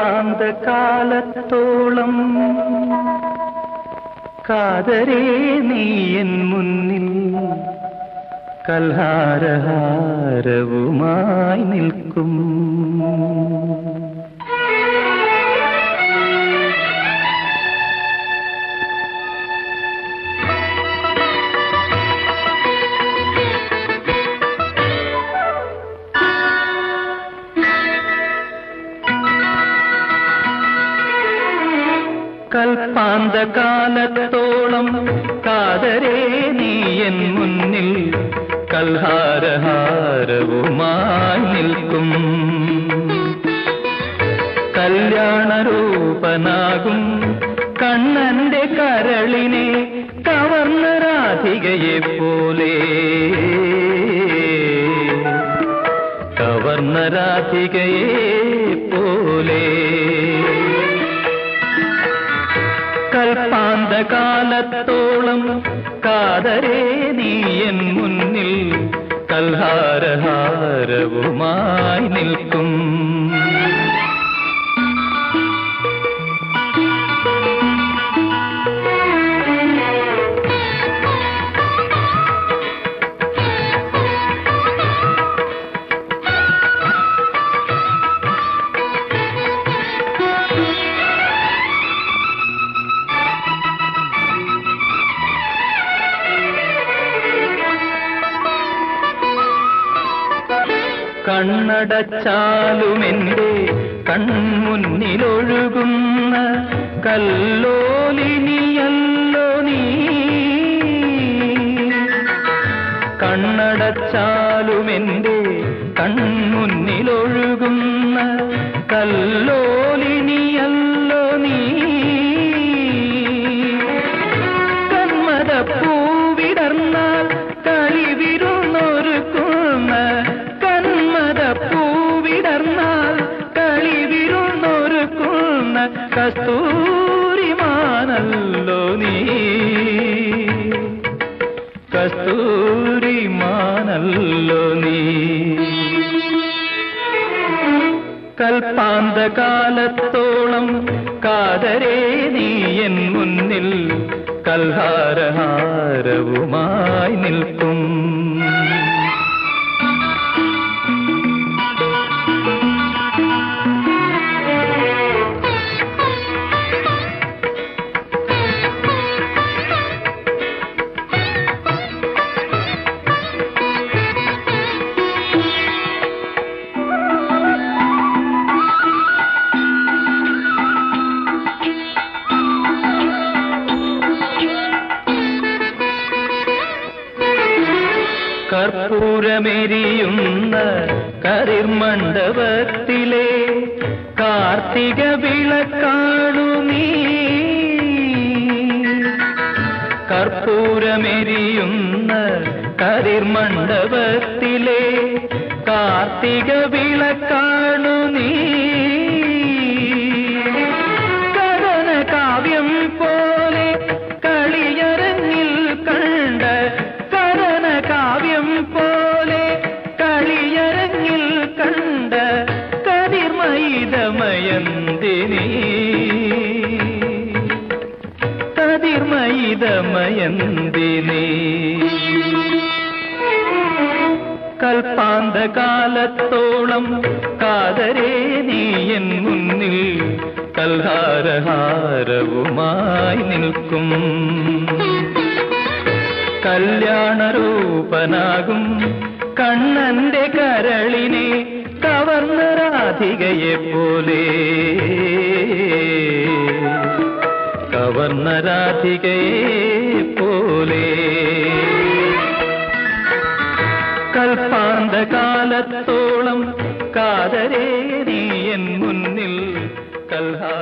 കൽപ്പാന്ത കാലത്തോളം കാതരേ നീ എൻ മുന്നിൽ കൽഹാരഹാരവുമായി നിൽക്കും. കൽപ്പാന്ത കാലത്തോളം കാതരേ എൻ മുന്നിൽ കൽഹാരഹാരവുമായി നിൽക്കും. കല്യാണരൂപനാകും കണ്ണന്റെ കരളിനെ കവർന്ന രാധികയെ പോലെ കവർന്ന രാധികയെ പോലെ കൽപ്പാന്ത കാലത്തോളം കാതരേ എൻ മുന്നിൽ കൽഹാരഹാരവുമായി നിൽക്കും. കണ്ണടച്ചാലുമെന്റെ കൺമുന്നിലൊഴുകുന്ന കല്ലോലിനിയല്ലോ കസ്തൂരിമാനല്ലോ നീ. കസ്തൂരിമാനല്ലോ നീ. കൽപ്പാന്ത കാലത്തോളം കാതരേ നീ എൻ മുന്നിൽ കൽഹാരഹാരവുമായി നിൽക്കും. കർപ്പൂരമെരിയുന്ന കരിർമണ്ഡപത്തിലെ കാർത്തിക വിളക്കാണു നീ കർപ്പൂരമെരിയുന്ന കരിർമണ്ഡപത്തിലെ കാർത്തിക വിളക്കാണു നീ കതിർമയിതമയന്തിനി കൽപ്പാന്ത കാലത്തോളം കാതരേ നീ എൻ മുന്നിൽ കൽഹാരഹാരവുമായി നിൽക്കും. കല്യാണരൂപനാകും കണ്ണന്റെ കരളിനെ കവർന്ന രാധികയെ പോലെ കവർന്ന രാധികയെ പോലെ. കൽപ്പാന്ത കാലത്തോളം കാതരേ നീ എൻ മുന്നിൽ കൽഹാ